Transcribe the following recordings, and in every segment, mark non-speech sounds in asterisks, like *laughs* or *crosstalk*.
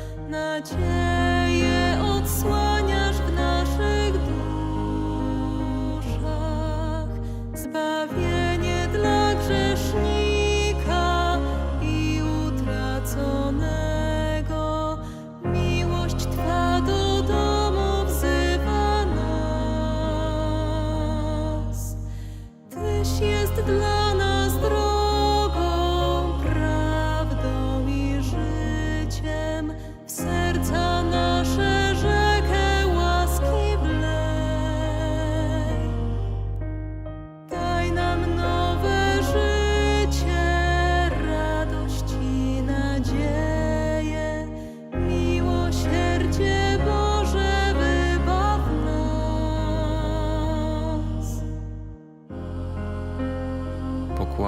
Miłosierdzia nadzieję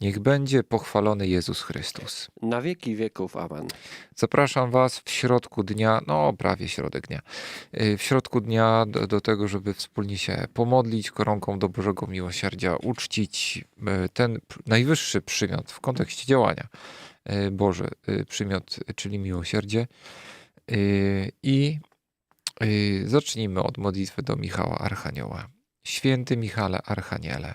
Niech będzie pochwalony Jezus Chrystus. Na wieki wieków. Amen. Zapraszam Was w środku dnia, no prawie środek dnia, y, w środku dnia do, do tego, żeby wspólnie się pomodlić koronką do Bożego Miłosierdzia, uczcić y, ten najwyższy przymiot w kontekście działania y, Boże, przymiot, czyli miłosierdzie. I zacznijmy od modlitwy do Michała Archanioła. Święty Michale Archaniele,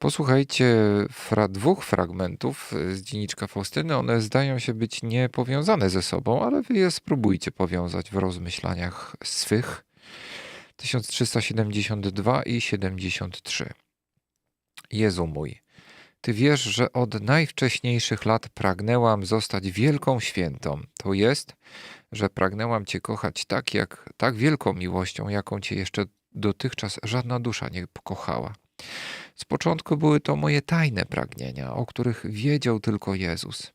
Posłuchajcie fra dwóch fragmentów z dzienniczka Faustyny. One zdają się być niepowiązane ze sobą, ale wy je spróbujcie powiązać w rozmyślaniach swych. 1372 i 73. Jezu mój, Ty wiesz, że od najwcześniejszych lat pragnęłam zostać wielką świętą. To jest, że pragnęłam Cię kochać tak, jak tak wielką miłością, jaką Cię jeszcze dotychczas żadna dusza nie pokochała. Z początku były to moje tajne pragnienia, o których wiedział tylko Jezus.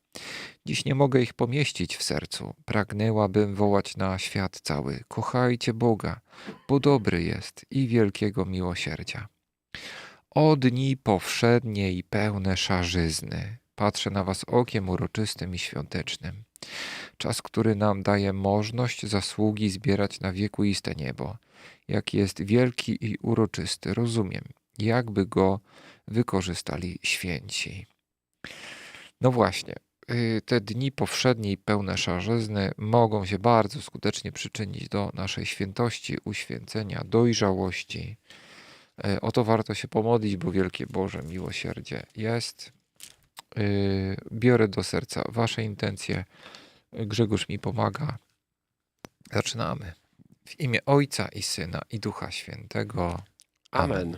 Dziś nie mogę ich pomieścić w sercu. Pragnęłabym wołać na świat cały: Kochajcie Boga, bo dobry jest i wielkiego miłosierdzia. O dni powszednie i pełne szarzyzny, patrzę na Was okiem uroczystym i świątecznym. Czas, który nam daje możność zasługi zbierać na wiekuiste niebo. Jaki jest wielki i uroczysty, rozumiem, jakby go wykorzystali święci. No właśnie, y, te dni powszednie i pełne szarzyzny mogą się bardzo skutecznie przyczynić do naszej świętości, uświęcenia, dojrzałości, E, O to warto się pomodlić, bo wielkie Boże miłosierdzie jest. Yy, Biorę do serca Wasze intencje. Grzegorz mi pomaga. Zaczynamy. W imię Ojca i Syna i Ducha Świętego. Amen.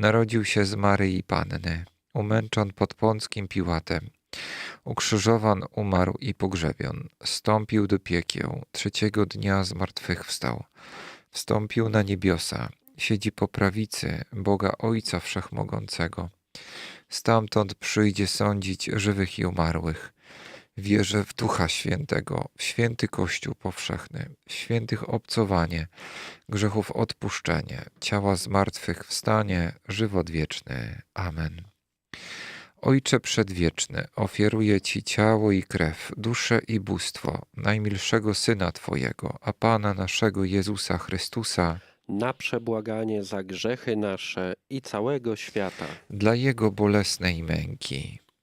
narodził się z Maryi Panny, umęczon pod Pąckim Piłatem, ukrzyżowan, umarł i pogrzebion, stąpił do piekieł, trzeciego dnia zmartwychwstał, wstąpił na niebiosa, siedzi po prawicy Boga Ojca Wszechmogącego, Stamtąd przyjdzie sądzić żywych i umarłych. Wierzę w Ducha Świętego, w święty Kościół powszechny, w świętych obcowanie, grzechów odpuszczenie, ciała zmartwych wstanie, żywot wieczny. Amen. Ojcze Przedwieczny, ofiaruję Ci ciało i krew, duszę i bóstwo najmilszego Syna Twojego, a Pana naszego Jezusa Chrystusa, Na przebłaganie za grzechy nasze i całego świata. dla Jego bolesnej męki.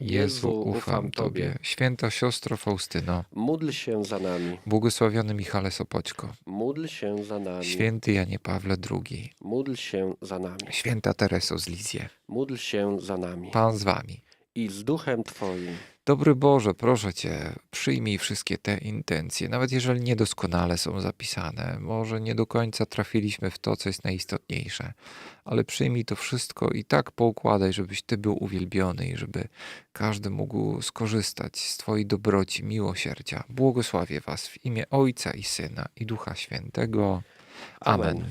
Jezu, ufam Tobie. Święta siostro Faustyno, Módl się za nami. błogosławiony Michale Sopoćko, Módl się za nami. święty Janie Pawle II, Módl się za nami. święta Tereso z Lizie, Módl się za nami. Pan z Wami. I z duchem Twoim. Dobry Boże, proszę Cię, przyjmij wszystkie te intencje, nawet jeżeli niedoskonale są zapisane, może nie do końca trafiliśmy w to, co jest najistotniejsze, ale przyjmij to wszystko i tak poukładaj, żebyś Ty był uwielbiony i żeby każdy mógł skorzystać z Twojej dobroci, miłosierdzia. Błogosławię Was w imię Ojca i Syna i Ducha Świętego. Amen. Amen.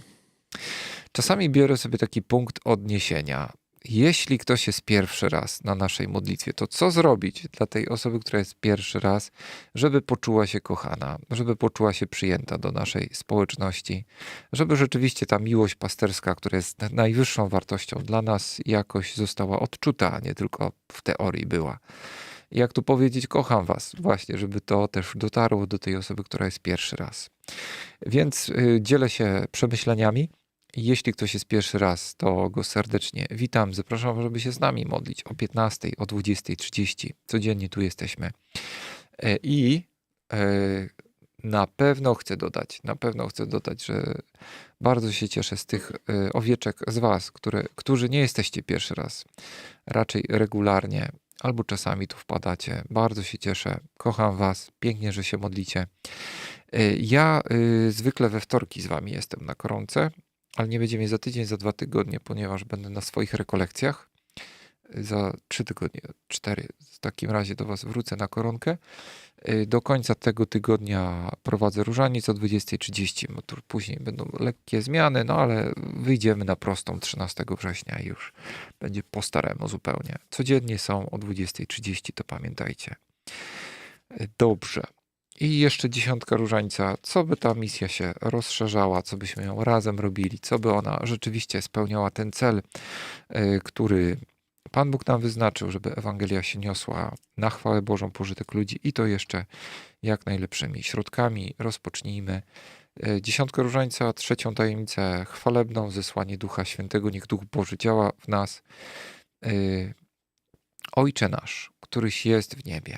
Czasami biorę sobie taki punkt odniesienia. Jeśli ktoś jest pierwszy raz na naszej modlitwie, to co zrobić dla tej osoby, która jest pierwszy raz, żeby poczuła się kochana, żeby poczuła się przyjęta do naszej społeczności, żeby rzeczywiście ta miłość pasterska, która jest najwyższą wartością dla nas, jakoś została odczuta, a nie tylko w teorii była. Jak tu powiedzieć, kocham Was, właśnie, żeby to też dotarło do tej osoby, która jest pierwszy raz. Więc y, dzielę się przemyśleniami. Jeśli ktoś jest pierwszy raz, to go serdecznie witam. Zapraszam, żeby się z nami modlić o 15, o 20.30. Codziennie tu jesteśmy. E, I e, na pewno chcę dodać, na pewno chcę dodać, że bardzo się cieszę z tych e, owieczek z Was, które, którzy nie jesteście pierwszy raz, raczej regularnie, albo czasami tu wpadacie. Bardzo się cieszę, kocham Was, pięknie, że się modlicie. Ja y, zwykle we wtorki z Wami jestem na koronce, ale nie będzie mnie za tydzień, za dwa tygodnie, ponieważ będę na swoich rekolekcjach. Za trzy tygodnie, cztery. W takim razie do Was wrócę na koronkę. Y, Do końca tego tygodnia prowadzę różaniec o 20.30. bo tu Później będą lekkie zmiany, no ale wyjdziemy na prostą 13 września i już będzie po staremu zupełnie. Codziennie są o 20.30, to pamiętajcie. Y, Dobrze. I jeszcze dziesiątka różańca. Co by ta misja się rozszerzała, co byśmy ją razem robili, co by ona rzeczywiście spełniała ten cel, y, który Pan Bóg nam wyznaczył, żeby Ewangelia się niosła na chwałę Bożą, pożytek ludzi i to jeszcze jak najlepszymi środkami. Rozpocznijmy. Y, Dziesiątkę różańca, trzecią tajemnicę chwalebną, zesłanie Ducha Świętego. Niech Duch Boży działa w nas. Y, Ojcze nasz, któryś jest w niebie,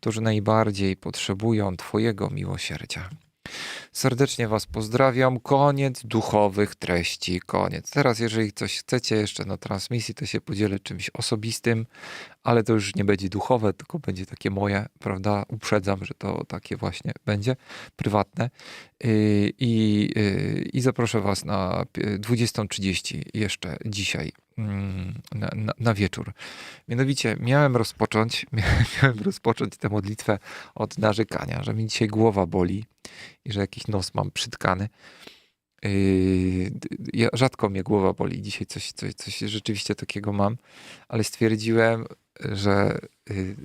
którzy najbardziej potrzebują Twojego miłosierdzia. Serdecznie Was pozdrawiam. Koniec duchowych treści. Koniec. Teraz, jeżeli coś chcecie jeszcze na transmisji, to się podzielę czymś osobistym, ale to już nie będzie duchowe, tylko będzie takie moje, prawda? Uprzedzam, że to takie właśnie będzie prywatne. Yy, I, yy, i zaproszę Was na pi- 20.30 jeszcze dzisiaj na, na, na wieczór. Mianowicie miałem rozpocząć, *laughs* miałem rozpocząć tę modlitwę od narzekania, że mi dzisiaj głowa boli i że jakiś nos mam przytkany. Yy, ja, rzadko mnie głowa boli. Dzisiaj coś, coś, coś rzeczywiście takiego mam, ale stwierdziłem, że yy,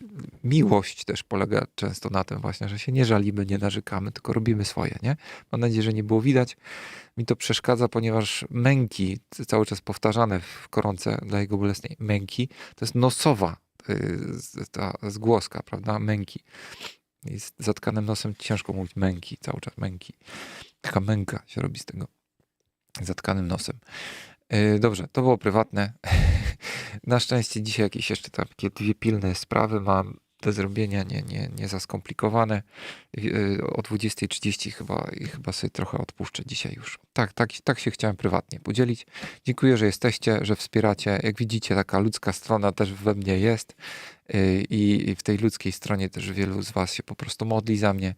miłość też polega często na tym właśnie, że się nie żalimy, nie narzekamy, tylko robimy swoje, nie? Mam nadzieję, że nie było widać. Mi to przeszkadza, ponieważ męki, cały czas powtarzane w koronce dla jego bolesnej, męki, to jest nosowa yy, ta zgłoska, prawda? Męki. I z zatkanym nosem ciężko mówić męki, cały czas męki. Taka męka się robi z tego zatkanym nosem. Yy, Dobrze, to było prywatne. *laughs* Na szczęście dzisiaj jakieś jeszcze takie dwie pilne sprawy mam do zrobienia, nie, nie, nie za skomplikowane. Yy, O 20.30 chyba, chyba sobie trochę odpuszczę dzisiaj już. Tak, tak, tak się chciałem prywatnie podzielić. Dziękuję, że jesteście, że wspieracie. Jak widzicie, taka ludzka strona też we mnie jest. I i w tej ludzkiej stronie też wielu z Was się po prostu modli za mnie.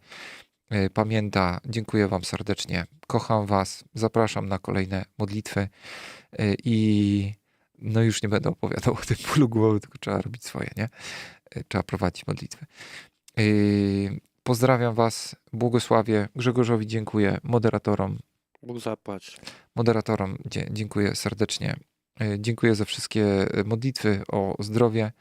Yy, Pamięta, dziękuję Wam serdecznie. Kocham Was. Zapraszam na kolejne modlitwy. Yy, I no już nie będę opowiadał o tym bólu głowy, tylko trzeba robić swoje, nie? Yy, Trzeba prowadzić modlitwy. Pozdrawiam Was, błogosławię. Grzegorzowi dziękuję, moderatorom, Bóg zapłać. moderatorom dziękuję serdecznie. Dziękuję za wszystkie modlitwy o zdrowie,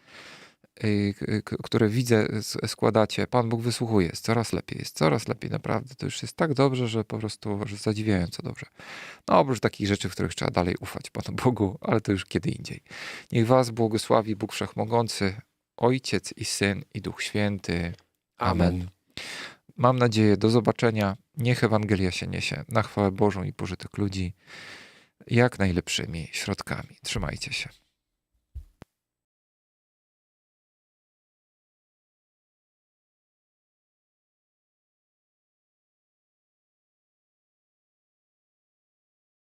które widzę s- składacie. Pan Bóg wysłuchuje, jest coraz lepiej, jest coraz lepiej, naprawdę. To już jest tak dobrze, że po prostu że zadziwiająco dobrze. No oprócz takich rzeczy, w których trzeba dalej ufać Panu Bogu, ale to już kiedy indziej. Niech Was błogosławi Bóg Wszechmogący, Ojciec i Syn i Duch Święty. Amen. Mam nadzieję, do zobaczenia. Niech Ewangelia się niesie na chwałę Bożą i pożytek ludzi jak najlepszymi środkami. Trzymajcie się.